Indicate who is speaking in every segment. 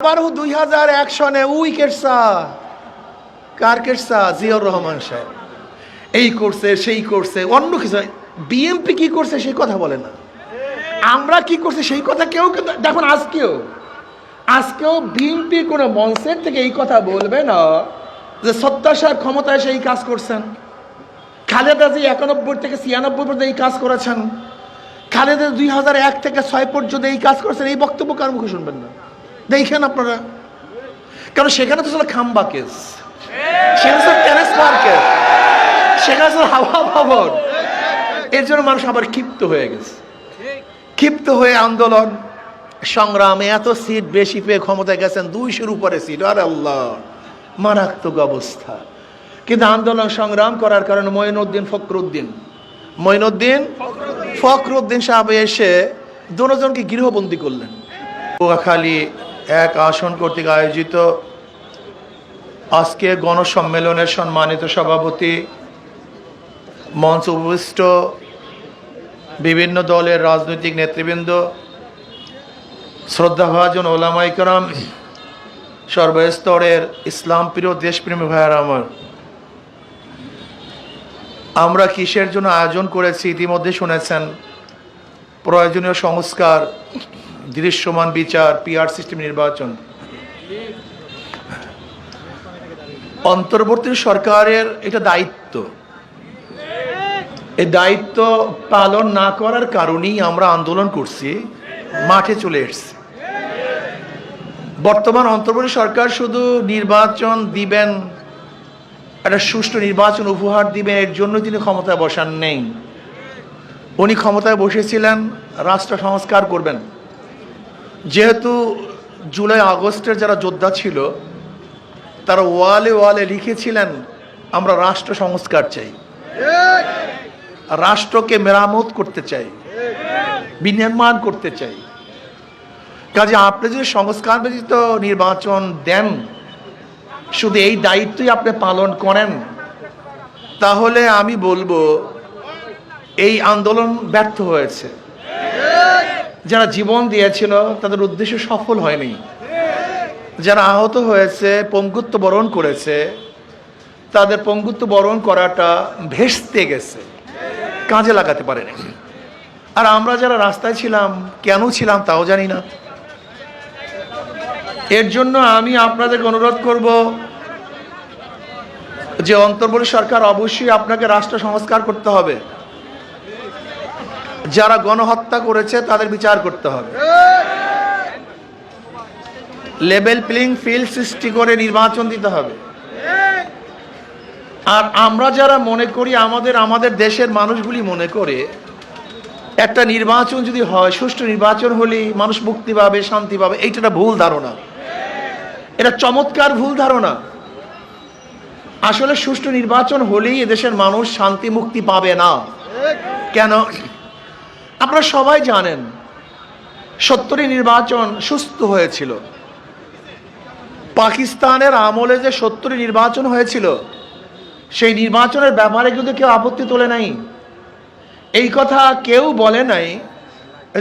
Speaker 1: আবারও দুই হাজার এক সনে উই কেটসা। কার কেটসা? জিয়র রহমান সাহেব। এই করছে, সেই করছে, অন্য কিছু বিএমপি কি করছে সেই কথা বলে না। আমরা কি করছি সেই কথা কেউ দেখুন, আজকেও আজকেও বিএনপি কোনো মঞ্চের থেকে এই কথা বলবে না যে সত্তা সাহেব ক্ষমতায় এসে এই কাজ করছেন। খালেদা জি একানব্বই থেকে ছিয়ানব্বই পর্যন্ত এই কাজ করেছেন। খালেদা দুই হাজার এক থেকে ছয় পর্যন্ত এই কাজ করছেন। এই বক্তব্য কার মুখে শুনবেন না? দেখেন আপনারা। কারণ সেখানে তো ছিল খাম্বা কেস। সেখানে ছিল ট্রান্সফার কেস সেখানে ছিল হাওয়া ভবন। এর জন্য মানুষ আবার ক্ষিপ্ত হয়ে গেছে। ক্ষিপ্ত হয়ে আন্দোলন, সংগ্রামে এত সিট বেশি পেয়ে ক্ষমতায় গেছেন দুইশোর উপরে সিট। আরে আল্লাহ, মারাত্মক অবস্থা। কিন্তু আন্দোলন, সংগ্রাম করার কারণে মঈনুদ্দিন ফখরুদ্দিন। মঈনুদ্দিন ফখরুদ্দিন সাহেব এসে দুজনকে গৃহবন্দী করলেন। কুয়াখালী এক আসন কর্তৃক আয়োজিত আজকে গণসম্মেলনের সম্মানিত সভাপতি, মঞ্চ উপবিষ্ট বিভিন্ন দলের রাজনৈতিক নেতৃবৃন্দ, শ্রদ্ধাভাজন ওলামাইকরাম সর্বস্তরের ইসলাম প্রিয় দেশপ্রেমী ভাইয়ার আমার। আমরা কিসের জন্য আয়োজন করেছি ইতিমধ্যে শুনেছেন। প্রয়োজনীয় সংস্কার দৃশ্যমান বিচার পিআর সিস্টেম নির্বাচন। অন্তর্বর্তী সরকারের এটা দায়িত্ব। এই দায়িত্ব পালন না করার কারণেই আমরা আন্দোলন করছি, মাঠে চলে এসেছি। বর্তমান অন্তর্বর্তী সরকার শুধু নির্বাচন দিবেন, একটা সুষ্ঠু নির্বাচন উপহার দিবেন, এর জন্য তিনি ক্ষমতায় বসান নেই। উনি ক্ষমতায় বসেছিলেন, রাষ্ট্র সংস্কার করবেন। যেহেতু জুলাই আগস্টের যারা যোদ্ধা ছিল, তারা ওয়ালে ওয়ালে লিখেছিলেন, আমরা রাষ্ট্র সংস্কার চাই। রাষ্ট্রকে মেরামত করতে চাই। বিনির্মাণ করতে চাই। কাজে আপনি যদি সংস্কার ব্যতীত নির্বাচন দেন, শুধু এই দায়িত্বই আপনি পালন করেন, তাহলে আমি বলব, এই আন্দোলন ব্যর্থ হয়েছে। যারা জীবন দিয়েছিল, তাদের উদ্দেশ্য সফল হয়নি। যারা আহত হয়েছে, পঙ্গুত্ব বরণ করেছে, তাদের পঙ্গুত্ব বরণ করাটা ভেস্তে গেছে। কাজে লাগাতে পারেনি। আর আমরা যারা রাস্তায় ছিলাম, কেন ছিলাম তাও জানি না। এর জন্য আমি আপনাদেরকে অনুরোধ করব যে অন্তর্বর্তী সরকার অবশ্যই আপনাকে রাষ্ট্র সংস্কার করতে হবে। যারা গণহত্যা করেছে তাদের বিচার করতে হবে। লেভেল প্লেইং ফিল্ড সৃষ্টি করে নির্বাচন দিতে হবে। আর আমরা যারা মনে করি আমাদের আমাদের দেশের মানুষগুলি মনে করে, একটা নির্বাচন যদি হয়, সুষ্ঠু নির্বাচন হলেই মানুষ মুক্তি পাবে, শান্তি পাবে, এইটা একটা ভুল ধারণা। এটা চমৎকার ভুল ধারণা। আসলে সুষ্ঠু নির্বাচন হলেই এদেশের মানুষ শান্তি, মুক্তি পাবে না। কেন? আপনারা সবাই জানেন সত্তরই নির্বাচন সুস্থ হয়েছিল। পাকিস্তানের আমলে যে সত্তরই নির্বাচন হয়েছিল, সেই নির্বাচনের ব্যাপারে কিন্তু কেউ আপত্তি তোলে নাই। এই কথা কেউ বলে নাই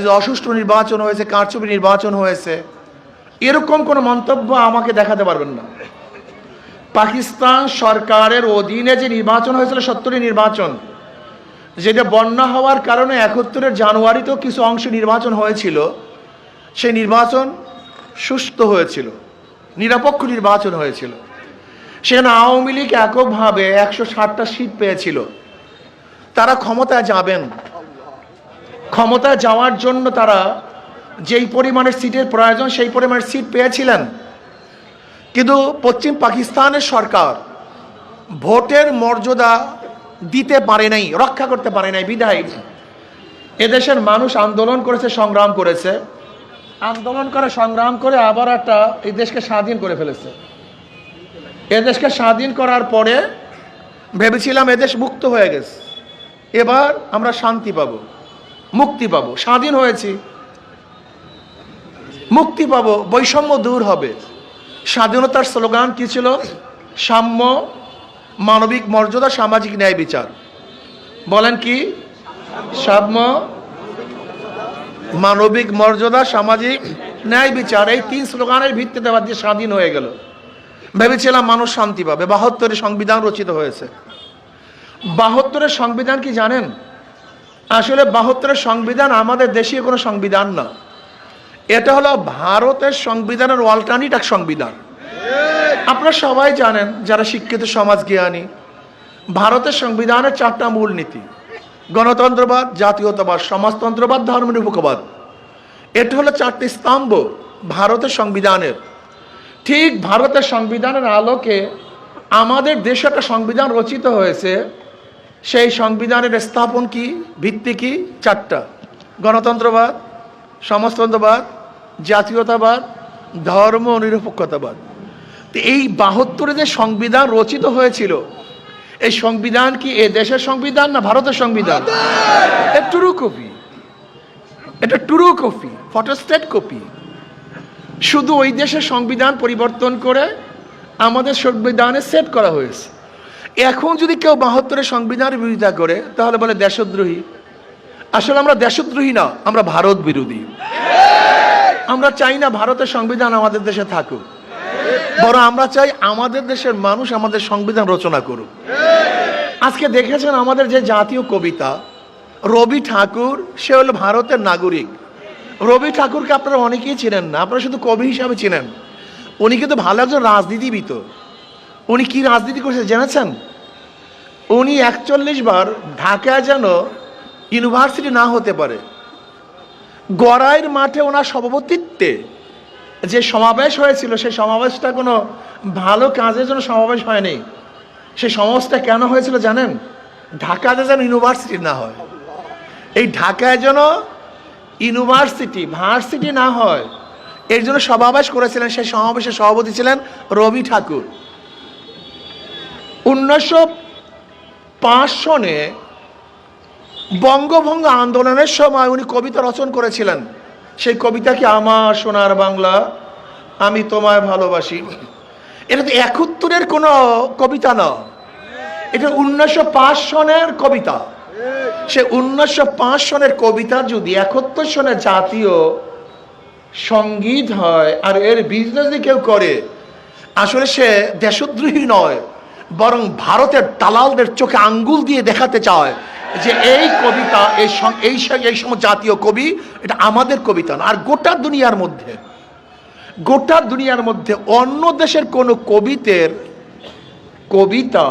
Speaker 1: যে অসুষ্ঠু নির্বাচন হয়েছে, কারচুপি নির্বাচন হয়েছে। এরকম কোনো মন্তব্য আমাকে দেখাতে পারবেন না। পাকিস্তান সরকারের অধীনে যে নির্বাচন হয়েছিল সত্তরই নির্বাচন যেটা বন্যা হওয়ার কারণে একাত্তরের জানুয়ারিতেও কিছু অংশ নির্বাচন হয়েছিল, সেই নির্বাচন সুস্থ হয়েছিল, নিরপেক্ষ নির্বাচন হয়েছিল। সেখানে আওয়ামী লীগ এককভাবে একশো ষাটটা সিট পেয়েছিল। তারা ক্ষমতায় যাবেন। ক্ষমতায় যাওয়ার জন্য তারা যেই পরিমাণের সিটের প্রয়োজন, সেই পরিমাণের সিট পেয়েছিলেন। কিন্তু পশ্চিম পাকিস্তানের সরকার ভোটের মর্যাদা দিতে পারে নাই, রক্ষা করতে পারে নাই বিধায় এদেশের মানুষ আন্দোলন করেছে, সংগ্রাম করেছে। আন্দোলন করে, সংগ্রাম করে আবার একটা এই দেশকে স্বাধীন করে ফেলেছে। এদেশকে স্বাধীন করার পরে ভেবেছিলাম এদেশ মুক্ত হয়ে গেছে। এবার আমরা শান্তি পাবো, মুক্তি পাবো, স্বাধীন হয়েছি। মুক্তি পাব, বৈষম্য দূর হবে। স্বাধীনতার স্লোগান কি ছিল? সাম্য মানবিক মর্যাদা, সামাজিক ন্যায় বিচার। বলেন কি? সাম্য, মানবিক মর্যাদা, সামাজিক ন্যায় বিচার, এই তিন স্লোগানের ভিত্তিতে বাদ দিয়ে স্বাধীন হয়ে গেল। ভেবেছিলাম মানুষ শান্তি পাবে। বাহাত্তরে সংবিধান রচিত হয়েছে। বাহাত্তরের সংবিধান কি জানেন? আসলে বাহাত্তরের সংবিধান আমাদের দেশীয় কোনো সংবিধান না। এটা হলো ভারতের সংবিধানের অল্টারনেট এক সংবিধান। আপনারা সবাই জানেন যারা শিক্ষিত সমাজ জ্ঞানী, ভারতের সংবিধানের চারটা মূলনীতি গণতন্ত্রবাদ, জাতীয়তাবাদ, সমাজতন্ত্রবাদ ধর্মনিরপেক্ষবাদ এটা হলো চারটি স্তম্ভ ভারতের সংবিধানের। ঠিক ভারতের সংবিধানের আলোকে আমাদের দেশে একটা সংবিধান রচিত হয়েছে। সেই সংবিধানের স্থাপন কি, ভিত্তি কি, চারটা। গণতন্ত্রবাদ, সমাজতন্ত্রবাদ, জাতীয়তাবাদ, ধর্ম নিরপেক্ষতাবাদ। তো এই বাহাত্তরে যে সংবিধান রচিত হয়েছিল এই সংবিধান কি এ দেশের সংবিধান না ভারতের সংবিধান? এটা টুরু কপি। এটা টুরু কপি ফটোস্টেট কপি। শুধু ওই দেশের সংবিধান পরিবর্তন করে আমাদের সংবিধানে সেট করা হয়েছে। এখন যদি কেউ বাহাত্তরের সংবিধানের বিরোধিতা করে তাহলে বলে দেশদ্রোহী। আসলে আমরা দেশদ্রোহী না আমরা ভারত বিরোধী। আমরা চাই না ভারতের সংবিধান আমাদের দেশে থাকুক। বরং আমরা চাই আমাদের দেশের মানুষ আমাদের সংবিধান রচনা করুক। আজকে দেখেছেন আমাদের যে জাতীয় কবিতা, রবি ঠাকুর, সে হলো ভারতের নাগরিক। রবি ঠাকুরকে আপনারা অনেকেই চেনেন না, আপনারা শুধু কবি হিসাবে চেনেন। উনি কিন্তু ভালো একজন রাজনীতিবিদ। উনি কি রাজনীতি করছে জেনেছেন? উনি একচল্লিশ বার ঢাকায় যেন ইউনিভার্সিটি না হতে পারে, গড়াইয়ের মাঠে ওনার সভাপতিত্বে যে সমাবেশ হয়েছিল, সেই সমাবেশটা কোনো ভালো কাজের জন্য সমাবেশ হয়নি। সেই সমাবেশটা কেন হয়েছিল জানেন? ঢাকাতে যেন ইউনিভার্সিটি না হয়। এই ঢাকায় যেন ইউনিভার্সিটি ভার্সিটি না হয়, এর জন্য সমাবেশ করেছিলেন, সেই সমাবেশের সভাপতি ছিলেন রবি ঠাকুর। উনিশশো পাঁচ সনে বঙ্গভঙ্গ আন্দোলনের সময় উনি কবিতা রচন করেছিলেন। সেই কবিতা কি আমার সোনার বাংলা? আমি তোমায় ভালোবাসি। এটা তো একাত্তরের কোনো কবিতা না। এটা উনিশশো পাঁচ সনের কবিতা। সে উনিশশো পাঁচ সনের কবিতা যদি একাত্তর সনের জাতীয় সংগীত হয়, আর এর বিজনেস কেউ করে, আসলে সে দেশদ্রোহী নয়, বরং ভারতের দালালদের চোখে আঙ্গুল দিয়ে দেখাতে চায়। যে এই কবিতা, এই এই এই সময় জাতীয় কবি, এটা আমাদের কবিতা না। আর গোটা দুনিয়ার মধ্যে, গোটা দুনিয়ার মধ্যে অন্য দেশের কোনো কবিতের কবিতা,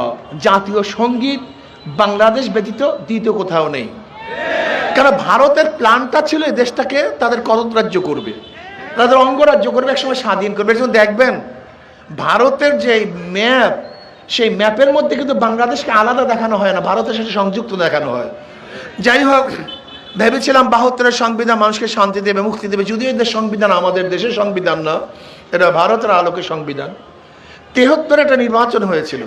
Speaker 1: জাতীয় সংগীত বাংলাদেশ ব্যতীত দ্বিতীয় কোথাও নেই। কারণ ভারতের প্ল্যানটা ছিল এই দেশটাকে তাদের কদরাজ্য করবে, তাদের অঙ্গরাজ্য করবে, একসময় স্বাধীন করবে। যেমন দেখবেন, ভারতের যে ম্যাপ সেই ম্যাপের মধ্যে কিন্তু বাংলাদেশকে আলাদা দেখানো হয় না ভারতের সাথে সংযুক্ত দেখানো হয়। যাই হোক ভেবেছিলাম বাহাত্তরের সংবিধান মানুষকে শান্তি দেবে মুক্তি দেবে যদিও এদের সংবিধান আমাদের দেশের সংবিধান না এটা ভারতের আলোকে সংবিধান। তেহত্তরে একটা নির্বাচন হয়েছিল।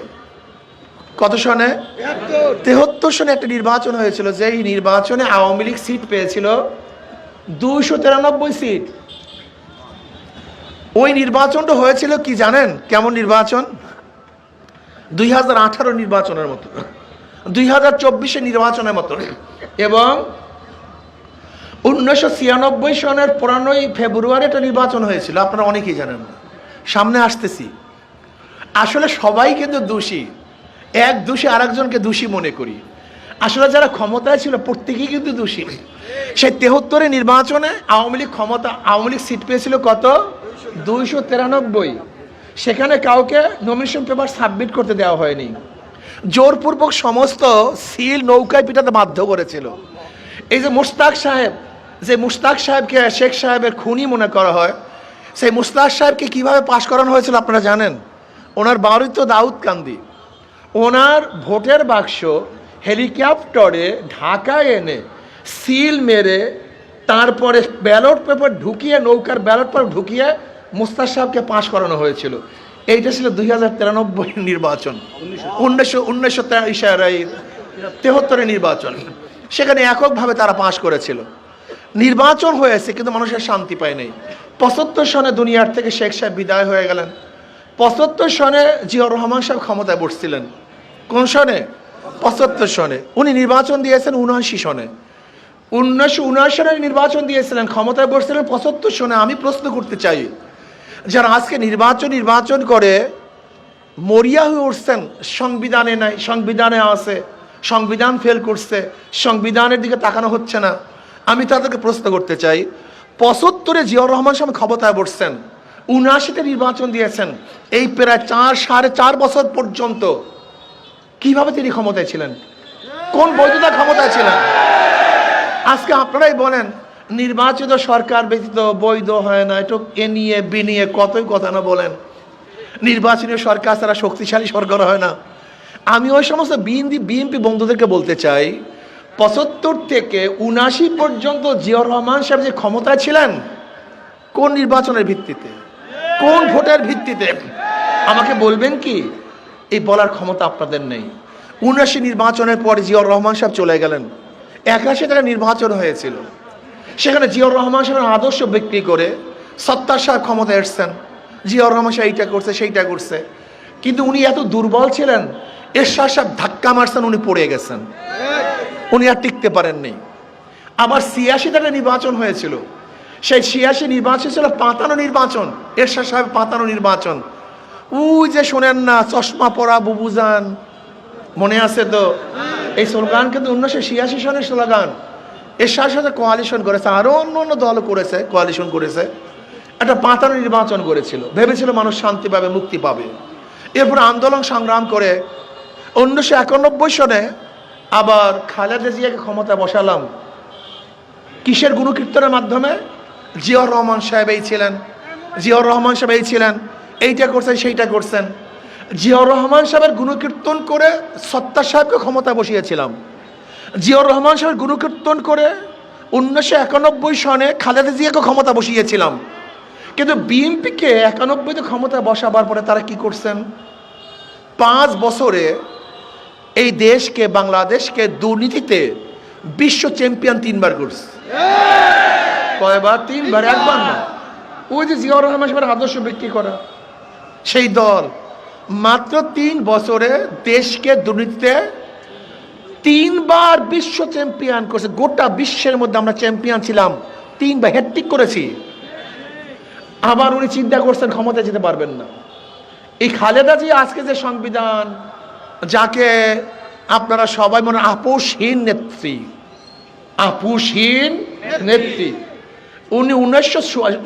Speaker 1: কত সনে? তেহত্তর সনে একটা নির্বাচন হয়েছিল যেই নির্বাচনে আওয়ামী লীগ সিট পেয়েছিল দুইশো তিরানব্বই সিট। ওই নির্বাচনটা হয়েছিল কি জানেন? কেমন নির্বাচন? দুই হাজার আঠারো নির্বাচনের মতো, দুই হাজার চব্বিশে নির্বাচনের মতো। এবং উনিশশো ছিয়ানব্বই সনের পনেরোই ফেব্রুয়ারি একটা নির্বাচন হয়েছিল, আপনারা অনেকেই জানেন সামনে আসতেছি। আসলে সবাই কিন্তু দোষী। এক দোষী আরেকজনকে দোষী মনে করি। আসলে যারা ক্ষমতায় ছিল, প্রত্যেকেই কিন্তু দোষী। সেই তেহত্তরের নির্বাচনে আওয়ামী লীগ ক্ষমতা, আওয়ামী লীগ সিট পেয়েছিল কত? দুইশো তিরানব্বই। সেখানে কাউকে নমিনেশন পেপার সাবমিট করতে দেওয়া হয়নি। জোরপূর্বক সমস্ত সিল নৌকায় পিটাতে বাধ্য করেছিল। এই যে মুস্তাক সাহেব, যে মুস্তাক সাহেবকে শেখ সাহেবের খুনি মনে করা হয়, সেই মুস্তাক সাহেবকে কীভাবে পাশ করানো হয়েছিল আপনারা জানেন? ওনার বাড়ি তো দাউদ কান্দি। ওনার ভোটের বাক্স হেলিকপ্টারে ঢাকায় এনে সিল মেরে তারপরে ব্যালট পেপার ঢুকিয়ে, নৌকার ব্যালট পেপার ঢুকিয়ে মুস্তাক সাহেবকে পাশ করানো হয়েছিল। এইটা ছিল দুই হাজার তিরানব্বই নির্বাচন। উনিশশো উনিশশো তেহত্তরের নির্বাচন। সেখানে এককভাবে তারা পাশ করেছিল। নির্বাচন হয়েছে, কিন্তু মানুষের শান্তি পায় নাই। পঁচাত্তর সনে দুনিয়ার থেকে শেখ সাহেব বিদায় হয়ে গেলেন। পঁচাত্তর সনে জিয়াউর রহমান সাহেব ক্ষমতায় বসছিলেন। কোন সনে? পঁচাত্তর সনে। উনি নির্বাচন দিয়েছেন উনআশি সনে। উনিশশো উনআশি সনে নির্বাচন দিয়েছিলেন, ক্ষমতায় বসছিলেন। পঁচাত্তর সনে আমি প্রশ্ন করতে চাই যারা আজকে নির্বাচন নির্বাচন করে, মরিয়া হয়ে উঠছেন, সংবিধানে নাই, সংবিধানে আছে, সংবিধান ফেল করছে, সংবিধানের দিকে তাকানো হচ্ছে না। আমি তাদেরকে প্রশ্ন করতে চাই, পঁচাত্তরে জিয়াউর রহমান সাহেব ক্ষমতায় বসছেন, উনআশিতে নির্বাচন দিয়েছেন, এই প্রায় চার, সাড়ে চার বছর পর্যন্ত কীভাবে তিনি ক্ষমতায় ছিলেন? কোন বৈধতা ক্ষমতায় ছিলেন? আজকে আপনারাই বলেন নির্বাচিত সরকার ব্যতীত বৈধ হয় না। একটু এ নিয়ে, বি নিয়ে কতই কথা না বলেন। নির্বাচনী সরকার ছাড়া শক্তিশালী সরকার হয় না। আমি ওই সমস্ত বিএনপি বিএনপি বন্ধুদেরকে বলতে চাই, পঁচাত্তর থেকে উনাশি পর্যন্ত জিয়াউর রহমান সাহেব যে ক্ষমতায় ছিলেন, কোন নির্বাচনের ভিত্তিতে? কোন ভোটের ভিত্তিতে? আমাকে বলবেন কি? এই বলার ক্ষমতা আপনাদের নেই। উনাশি নির্বাচনের পর জিয়াউর রহমান সাহেব চলে গেলেন। একাশি টাকা নির্বাচন হয়েছিল। সেখানে জিয়াউর রহমান সাহেবের আদর্শ বিক্রি করে সত্তার সাহেব ক্ষমতা এসছেন। জিয়াউর রহমান সাহেব এইটা করছে, সেইটা করছে। কিন্তু উনি এত দুর্বল ছিলেন, এরশাদ সাহেব ধাক্কা মারছেন, উনি পড়ে গেছেন। উনি আর টিকতে পারেননি। আবার ছিয়াশি টাকা নির্বাচন হয়েছিল। সেই ছিয়াশি নির্বাচন ছিল পাতানো নির্বাচন, এরশাদ সাহেব পাতানো নির্বাচন। উই যে শোনেন না, চশমা পরা বুবুজান, মনে আছে তো? এই স্লোগান কিন্তু উনিশশো ছিয়াশি সনের স্লোগান। এরশাদ সাথে সাথে কোয়ালিশন করেছে আরও অন্য অন্য দল করেছে কোয়ালিশন করেছে। একটা পাতানো নির্বাচন করেছিল। ভেবেছিল মানুষ শান্তি পাবে, মুক্তি পাবে। এরপর আন্দোলন সংগ্রাম করে উনিশশো একানব্বই সনে আবার খালেদা জিয়াকে ক্ষমতা বসালাম। কিসের গুণকীর্তনের মাধ্যমে? জিয়াউর রহমান সাহেব এই ছিলেন। জিয়াউর রহমান সাহেব এই ছিলেন। এইটা করছেন, সেইটা করছেন। জিয়াউর রহমান সাহেবের গুণকীর্তন করে সত্তার সাহেবকে ক্ষমতা বসিয়েছিলাম। জিয়াউর রহমান সাহেবের গুণকীর্তন করে উনিশশো একানব্বই সনে খালেদা জিয়াকে ক্ষমতা বসিয়েছিলাম। কিন্তু বিএনপিকে একানব্বইতে ক্ষমতা বসাবার পরে তারা কি করছেন? পাঁচ বছরে এই দেশকে, বাংলাদেশকে দুর্নীতিতে বিশ্ব চ্যাম্পিয়ন তিনবার করছে। কয়বার? তিনবার, একবার না। ওই যে জিয়াউর রহমান সাহেবের আদর্শ বিক্রি করা। সেই দল মাত্র তিন বছরে দেশকে দুর্নীতিতে তিনবার বিশ্ব চ্যাম্পিয়ন করছে। গোটা বিশ্বের মধ্যে আমরা চ্যাম্পিয়ন ছিলাম। তিনবার হ্যাট্রিক করেছি। আবার উনি চিন্তা করছেন ক্ষমতায় যেতে পারবেন না। এই খালেদা জি আজকে যে সংবিধান, যাকে আপনারা সবাই মনে আপোষহীন নেত্রী আপোষহীন নেত্রী। উনি উনিশশো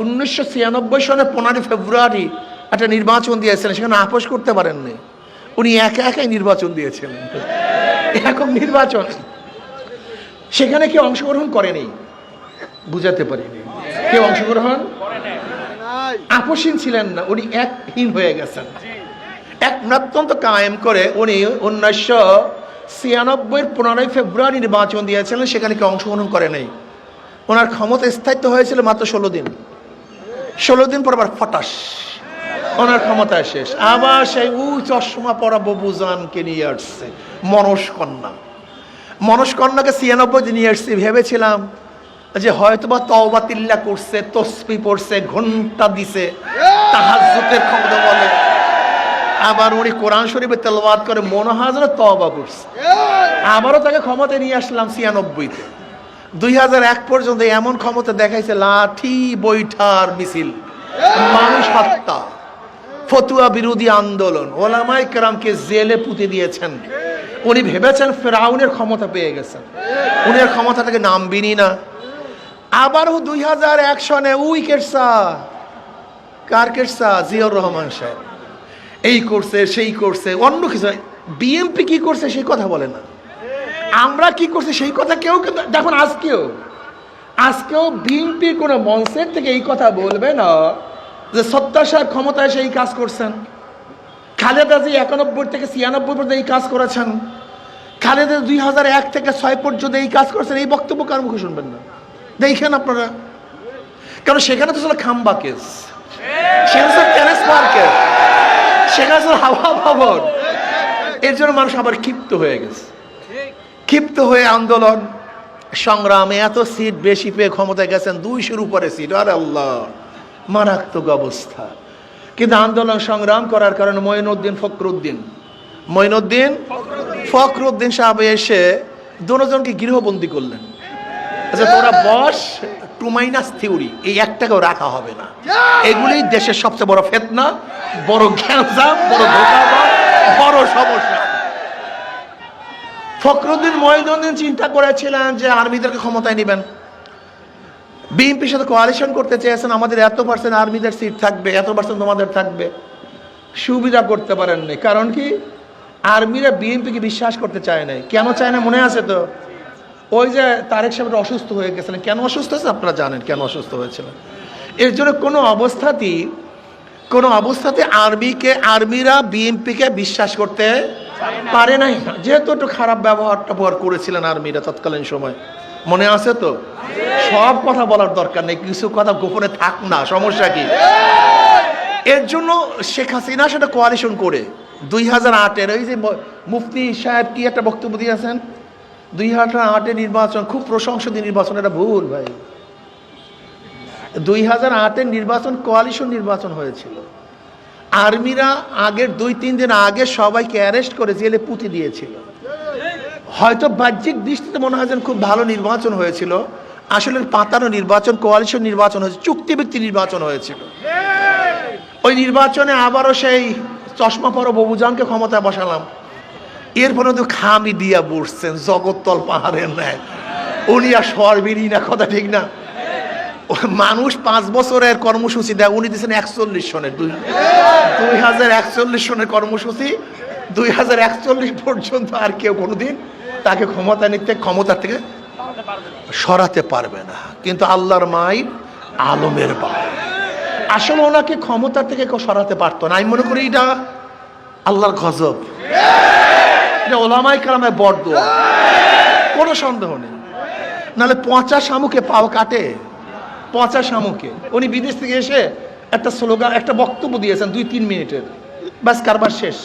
Speaker 1: উনিশশো ছিয়ানব্বই সনে পনেরোই ফেব্রুয়ারি একটা নির্বাচন দিয়েছিলেন, সেখানে আপোষ করতে পারেননি। উনি একা একাই নির্বাচন দিয়েছিলেন। এরকম নির্বাচন। সেখানে কেউ অংশগ্রহণ করেনি। বুঝাতে পারিনি কেউ অংশগ্রহণ আপোষহীন ছিলেন না, উনি একহীন হয়ে গেছেন। এক অত্যন্ত কায়েম করে উনি উনিশশো ছিয়ানব্বইয়ের পনেরোই ফেব্রুয়ারি নির্বাচন দিয়েছিলেন, সেখানে কেউ অংশগ্রহণ করে নাই। ওনার ক্ষমতা স্থায়িত্ব হয়েছিল মাত্র ষোলো দিন। ষোলো দিন পর আবার ফটাস। ওনার ক্ষমতা শেষ। আবার সেই উ চশমা পরা ববুজানকে নিয়ে আসছে। মনস্কন্যা। মনস্কন্যাকে ছিয়ানব্বই নিয়ে আসছি ভেবেছিলাম যে হয়তোবা তওবা তিল্লা করছে, তসবি পড়ছে ঘণ্টা দিছে, তাহাজ্জুদের ক্ষমতা বলে। আবার উনি কোরআন শরীফে তেলবাদ করে মনে হয় যেন তওবা করছে। আবারও তাকে ক্ষমতা নিয়ে আসলাম ছিয়ানব্বইতে দুই হাজার এক পর্যন্ত এমন ক্ষমতা দেখাইছে লাঠি, বৈঠার, মিছিল। মানুষ হত্যা। ফতুয়া বিরোধী আন্দোলন। ওলামাই কেরামকে জেলে পুঁতে দিয়েছেন। উনি ভেবেছেন ফেরাউনের ক্ষমতা পেয়ে গেছেন। উনি আর ক্ষমতা থেকে নামবিনি না। আবারও দুই হাজার এক সনে উই কেটসা কার কেটসা জিয়র রহমান সাহেব। এই করছে, সেই করছে, অন্য কিছু বিএমপি কি করছে সেই কথা বলে না। আমরা কি করছি সেই কথা কেউ কিন্তু, দেখুন আজকেও আজকেও বিএনপি কোনো মঞ্চের থেকে এই কথা বলবে না। যে সত্তার সাহেব ক্ষমতায় সেই কাজ করছেন। খালেদা জি একানব্বই থেকে ছিয়ানব্বই পর্যন্ত এই কাজ করেছেন। খালেদা দুই হাজার এক থেকে ছয় পর্যন্ত এই কাজ করেছেন। এই বক্তব্য কার মুখে শুনবেন না? দেখেন আপনারা। কারণ সেখানে তো ছিল খাম্বা কেস। সেখানে সেখানে ছিল হাওয়া ভবন। এর জন্য মানুষ আবার ক্ষিপ্ত হয়ে গেছে। ক্ষিপ্ত হয়ে আন্দোলন। সংগ্রামে এত সিট বেশি পেয়ে ক্ষমতায় গেছেন দুইশোর উপরে সিট। আরে আল্লাহ। মারাত্মক অবস্থা। কিন্তু আন্দোলন সংগ্রাম করার কারণে মঈনুদ্দিন ফখরুদ্দিন। মঈনুদ্দিন ফখরুদ্দিন সাহেব এসে দুজনকে গৃহবন্দী করলেন। আচ্ছা তোরা বস টু মাইনাস থিওরি এই একটাকেও রাখা হবে না। এগুলোই দেশের সবচেয়ে বড় ফেতনা, বড় ঘ্যানসাম বড় ধোকাবাজ, বড় সমস্যা। ফখরুদ্দিন মহিউদ্দিন চিন্তা করেছিলেন যে আর্মিদেরকে ক্ষমতায় নেবেন। বিএনপির সাথে কোয়ালিশন করতে চেয়েছেন, আমাদের এত পার্সেন্ট আর্মিদের সিট থাকবে, এত পার্সেন্ট তোমাদের থাকবে। সুবিধা করতে পারেননি কারণ কি? আর্মিরা বিএনপিকে বিশ্বাস করতে চায় নাই। কেন চায় না মনে আছে তো? ওই যে তারেক সাহেব অসুস্থ হয়ে গেছিলেন, কেন অসুস্থ হয়েছে আপনারা জানেন কেন অসুস্থ হয়েছিলেন? এর জন্য কোনো অবস্থাতেই, কোনো অবস্থাতে আর্মিকে, আর্মিরা বিএনপিকে বিশ্বাস করতে পারে নাই। যেহেতু একটু খারাপ ব্যবহারটা ব্যবহার করেছিলেন আর্মিরা তৎকালীন সময়। মনে আছে তো? সব কথা বলার দরকার নেই, কিছু কথা গোপনে থাক না, সমস্যা কি? এর জন্য শেখ হাসিনা সেটা কোয়ালিশন করে। দুই হাজার আটের ওই যে মুফতি সাহেব কি একটা বক্তব্য দিয়েছেন? দুই হাজার আটের নির্বাচন, খুব প্রশংসনীয় নির্বাচন, এটা ভুল ভাই। দুই হাজার আটের নির্বাচন কোয়ালিশন নির্বাচন হয়েছিল। আর্মিরা আগের দুই তিন দিন আগে সবাইকে অ্যারেস্ট করে জেলে পুঁতি দিয়েছিল। হয়তো বাহ্যিক দৃষ্টিতে মনে হয় যেন খুব ভালো নির্বাচন হয়েছিল। আসলে পাতানো নির্বাচন কোয়ালিশন নির্বাচন হয়েছে, চুক্তিভিত্তিক নির্বাচন হয়েছিল। ওই নির্বাচনে আবারও সেই চশমা পরো ববুজানকে ক্ষমতায় বসালাম। এরপরে তো খামি দিয়া বসছেন, জগত্তল পাহাড়ের ন্যায়। উনি আর সরবিরি না, কথা ঠিক না। মানুষ পাঁচ বছরের কর্মসূচি দেয়, উনি দিয়েছেন একচল্লিশ সনের দুই দুই হাজার একচল্লিশ সনের কর্মসূচি, দুই হাজার একচল্লিশ পর্যন্ত আর কেউ কোনোদিন তাকে ক্ষমতা নিতে ক্ষমতা থেকে সরাতে পারবে না। কিন্তু আল্লাহর মাই আলমের বাপ। আসলে ওনাকে ক্ষমতা থেকে কেউ সরাতে পারতো না। আমি মনে করি এটা আল্লাহর গজব। এটা ওলামাই কালামে বড় কোনো সন্দেহ নেই। নাহলে পচা শামুকে পাও কাটে। পচা শামুকে। উনি বিদেশ থেকে এসে একটা স্লোগান, একটা বক্তব্য দিয়েছেন দুই, তিন মিনিটের। ব্যাস, কারবার শেষ।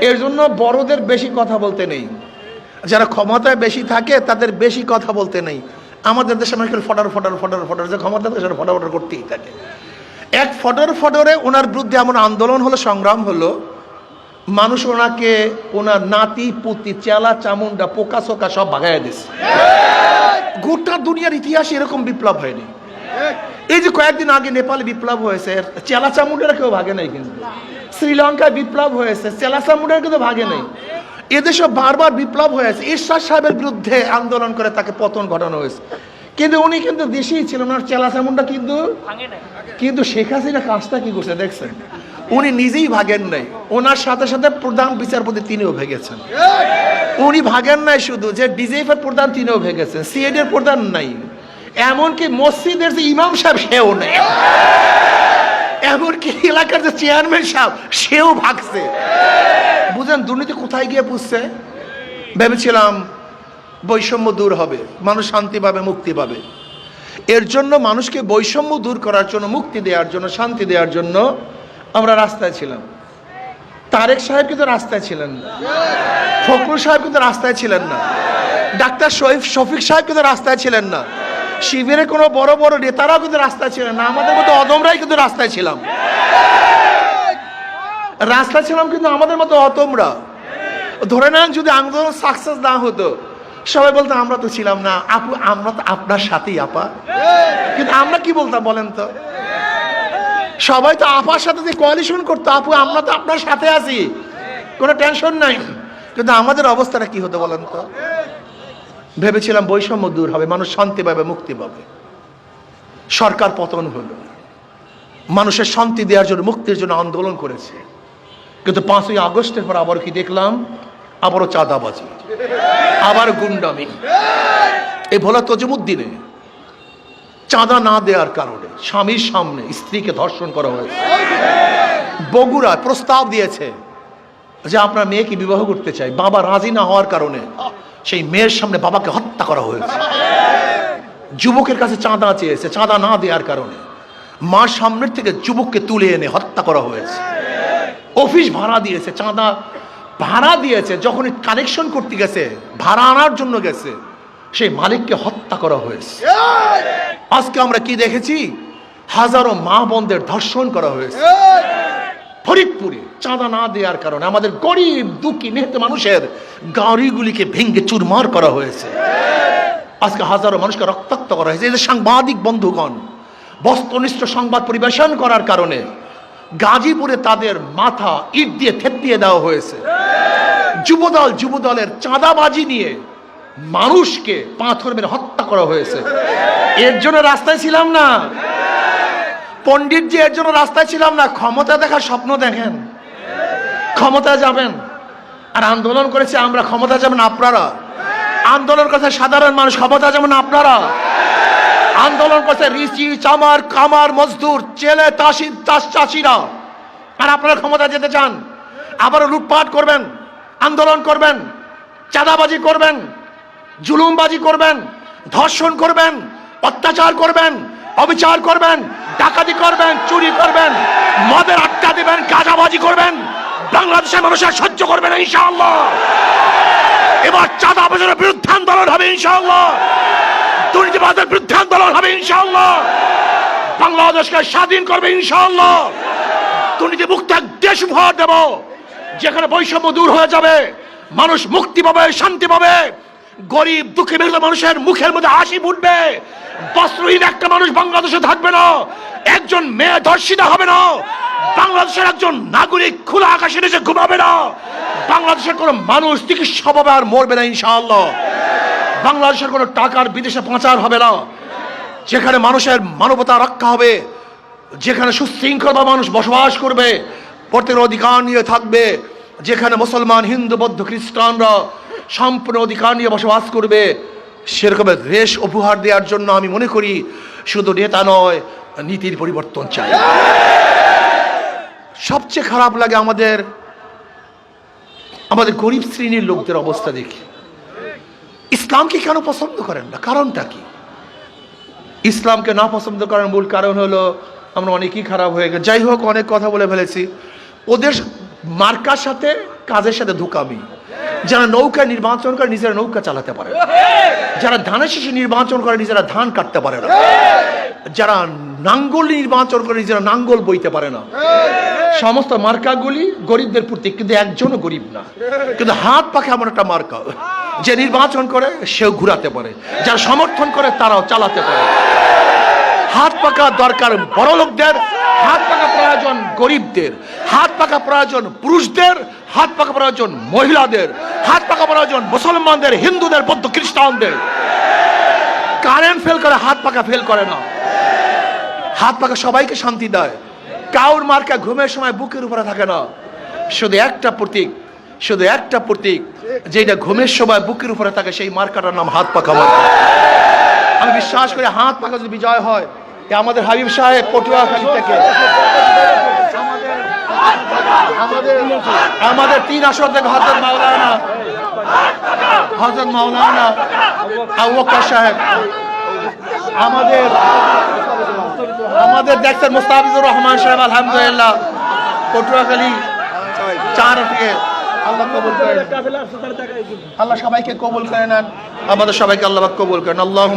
Speaker 1: এর জন্য বড়দের বেশি কথা বলতে নেই। যারা ক্ষমতায় বেশি থাকে, তাদের বেশি কথা বলতে নেই। আমাদের দেশে মানুষ খালি ফটার ফটার ফটার ফটার, যে ক্ষমতা থাকে সেটা ফটার ফটার করতেই থাকে। এক ফটর, ফটরে ওনার বিরুদ্ধে এমন আন্দোলন হলো, সংগ্রাম হলো, মানুষ ওনাকে ওনার নাতি, পুতি, চেলা চামুন্ডা পোকা সোকা সব ভাগাইয়া দিছে। গোটা দুনিয়ার ইতিহাসে এরকম বিপ্লব হয়নি। এই যে কয়েকদিন আগে নেপালে বিপ্লব হয়েছে, চেলা চামুন্ডারা কেউ ভাগে নাই কিন্তু। শ্রীলঙ্কায় বিপ্লব হয়েছে, চেলা চামুন্ডারা কিন্তু ভাগে নাই। এদেশে বারবার বিপ্লব হয়েছে ঈশ্বর সাহেবের বিরুদ্ধে আন্দোলন করে তাকে পতন ঘটানো হয়েছে। কিন্তু উনি কিন্তু দেশেই ছিলেন ওনার চেলা চামুন্ডা কিন্তু কিন্তু শেখ হাসিনা কাজটা কি করছে দেখছেন? উনি নিজেই ভাগেন নাই। ওনার সাথে সাথে প্রধান বিচারপতি তিনিও ভেগেছেন। উনি ভাগেন নাই শুধু যে ডিজিএফ এর প্রধান তিনিও ভেগেছেন সিএড এর প্রধান নাই। এমনকি মসজিদের যে ইমাম সাহেব সেও নেই। এমনকি এলাকার যে চেয়ারম্যান সাহেব, সেও ভাগছে। বুঝেন, দুর্নীতি কোথায় গিয়ে পুষছে? ভেবেছিলাম বৈষম্য দূর হবে, মানুষ শান্তি পাবে, মুক্তি পাবে। এর জন্য মানুষকে বৈষম্য দূর করার জন্য, মুক্তি দেওয়ার জন্য, শান্তি দেওয়ার জন্য আমরা রাস্তায় ছিলাম। তারেক সাহেব কিন্তু রাস্তায় ছিলেন না। ফখরুল সাহেব কিন্তু রাস্তায় ছিলেন না। ডাক্তার শফিক সাহেব কিন্তু রাস্তায় ছিলেন না। শিবিরের কোনো বড় বড় নেতারাও কিন্তু রাস্তায় ছিলেন না। আমাদের মতো অদমরাই কিন্তু রাস্তায় ছিলাম। রাস্তায় ছিলাম কিন্তু আমাদের মতো অতমরা ধরে নেন যদি আন্দোলন সাকসেস না হতো, সবাই বলতো, আমরা তো ছিলাম না। আপু, আমরা তো আপনার সাথেই, আপা। কিন্তু আমরা কি বলতাম বলেন তো? সবাই তো আপার সাথে যে কোয়ালিশন করতো, আপু, আমরা তো আপনার সাথে আছি। কোনো টেনশন নাই। কিন্তু আমাদের অবস্থাটা কি হতো বলেন তো? ভেবেছিলাম বৈষম্য দূর হবে, মানুষ শান্তি পাবে, মুক্তি পাবে। সরকার পতন হলো। মানুষের শান্তি দেওয়ার জন্য, মুক্তির জন্য আন্দোলন করেছে। কিন্তু পাঁচই আগস্টের পর আবার কি দেখলাম? আবারও চাঁদাবাজি। আবার গুন্ডামি। এই ভোলা তজমুদ্দিনে চাঁদা না দেওয়ার কারণে স্বামীর সামনে স্ত্রীকে ধর্ষণ করা হয়েছে। বগুড়ায় প্রস্তাব দিয়েছে যে আপনার মেয়েকে বিবাহ করতে চাই বাবা রাজি না হওয়ার কারণে সেই মেয়ের সামনে বাবাকে হত্যা করা হয়েছে। যুবকের কাছে চাঁদা চেয়েছে। চাঁদা না দেওয়ার কারণে মার সামনের থেকে যুবককে তুলে এনে হত্যা করা হয়েছে। অফিস ভাড়া দিয়েছে, চাঁদা ভাড়া দিয়েছে যখন কানেকশন করতে গেছে, ভাড়া আনার জন্য গেছে, সেই মালিককে হত্যা করা হয়েছে। আজকে আমরা কি দেখেছি? হাজারো মা বোনদের ধর্ষণ করা হয়েছে। ফরিদপুরে চাঁদা না দেওয়ার কারণে আমাদের গরিব, দুঃখী মেহনত মানুষের গাড়িগুলিকে ভেঙ্গে চুরমার করা হয়েছে। আজকে হাজারো মানুষকে রক্তাক্ত করা হয়েছে। যে সাংবাদিক বন্ধুগণ, বস্তুনিষ্ঠ সংবাদ পরিবেশন করার কারণে গাজীপুরে তাদের মাথা ইট দিয়ে থেতলিয়ে দেওয়া হয়েছে। যুবদল, যুবদলের চাঁদাবাজি নিয়ে মানুষকে পাথর মেরে হত্যা করা হয়েছে। এর জন্য রাস্তায় ছিলাম না। পণ্ডিতজি এর জন্য রাস্তায় ছিলাম না, ক্ষমতা দেখার স্বপ্ন দেখেন। ক্ষমতায় যাবেন। আর আন্দোলন করেছে আমরা ক্ষমতা যাবেন আপনারা। আন্দোলন করছে সাধারণ মানুষ ক্ষমতা যাবেন আপনারা। আন্দোলন করছে রিচি চামার কামার মজদুর, চেলে, তাসি চাষ চাষিরা। আর আপনারা ক্ষমতা যেতে চান আবারও লুটপাট করবেন, আন্দোলন করবেন, চাঁদাবাজি করবেন, জুলুমবাজি করবেন, ধর্ষণ করবেন, অত্যাচার করবেন, অবিচার করবেন ডাকাতি করবেন, চুরি করবেন, মদের আড্ডা দিবেন, গাঁজাবাজি করবেন, বাংলাদেশের মানুষের সহ্য করবেন ইনশাআল্লাহ। এবার চাঁদাবাজের বিরুদ্ধে আন্দোলন হবে, ইনশাআল্লাহ। দুর্নীতিবাদের বিরুদ্ধে আন্দোলন হবে, ইনশাআল্লাহ। বাংলাদেশকে স্বাধীন করবে, ইনশাআল্লাহ। দুর্নীতি মুক্ত এক দেশ উপহার দেব, যেখানে বৈষম্য দূর হয়ে যাবে, মানুষ মুক্তি পাবে, শান্তি পাবে। গরিব, দুঃখী মেঘলা মানুষের মুখের মধ্যে হাসি ফুটবে। বস্ত্রহীন একটা মানুষ বাংলাদেশে থাকবে না। একজন মেয়ে ধর্ষিতা হবে না। বাংলাদেশের একজন নাগরিক খোলা আকাশে নিচে ঘুমাবে না। বাংলাদেশের কোনো মানুষ চিকিৎসাভাবে আর মরবে না, ইনশাআল্লাহ। বাংলাদেশের কোনো টাকার বিদেশে পাচার হবে না। যেখানে মানুষের মানবতা রক্ষা হবে, যেখানে সুশৃঙ্খলতা মানুষ বসবাস করবে প্রত্যেকের অধিকার নিয়ে থাকবে, যেখানে মুসলমান, হিন্দু, বৌদ্ধ, খ্রিস্টানরা সম্পূর্ণ অধিকার নিয়ে বসবাস করবে। সেরকমের দেশ উপহার দেওয়ার জন্য আমি মনে করি শুধু নেতা নয়, নীতির পরিবর্তন চাই। সবচেয়ে খারাপ লাগে আমাদের আমাদের গরিব শ্রেণির লোকদের অবস্থা দেখি। ইসলামকে কেন পছন্দ করেন না? কারণটা কি? ইসলামকে না পছন্দ করার মূল কারণ হলো, আমরা অনেকই খারাপ হয়ে গেছে। যাই হোক, অনেক কথা বলে ফেলেছি। ওদের মার্কার সাথে, কাজের সাথে ধোকামি যারা নৌকা নির্বাচন করে নিজেরা নৌকা চালাতে পারে না। যারা ধানের শেষে নির্বাচন করে নিজেরা ধান কাটতে পারে না। যারা নাঙ্গল নির্বাচন করে নিজেরা নাঙ্গল বইতে পারে না। সমস্ত মার্কাগুলি গরিবদের প্রতি কিন্তু একজনও গরিব না। কিন্তু হাত পাখে এমন একটা মার্কা যে নির্বাচন করে সেও ঘুরাতে পারে। যারা সমর্থন করে তারাও চালাতে পারে। হাত পাকা দরকার বড় লোকদের হাত পাকা প্রয়োজন গরিবদের। হাত পাকা প্রয়োজন পুরুষদের হাত পাকা প্রয়োজন মহিলাদের, হাত পাকা প্রয়োজন মুসলমানদের, হিন্দুদের, বৌদ্ধ, খ্রিস্টানদের। কারেন্ট ফেল করে হাত পাকা ফেল করে না। হাত পাকা সবাইকে শান্তি দেয়। কাউর মার্কা ঘুমের সময় বুকের উপরে থাকে না। শুধু একটা প্রতীক, শুধু একটা প্রতীক, যেটা ঘুমের সময় বুকের উপরে থাকে, সেই মার্কাটার নাম হাত পাকা মার্কা। আমি বিশ্বাস করি হাত পাকা যদি বিজয় হয় আমাদের হাবিব সাহেব পটুয়াখালী থেকে। আমাদের আমাদের তিন আসর থেকে হজরত মাওলানা হজরত মাওলানা আবু সাহেব। আমাদের আমাদের দেখছেন মুস্তাফিজুর রহমান সাহেব, আলহামদুলিল্লাহ। পটুয়াখালী চার থেকে আল্লাহ কবুল করেন। আল্লাহ সবাইকে কবুল করে নেন। আমাদের সবাইকে আল্লাহ কবুল করেন। আল্লাহ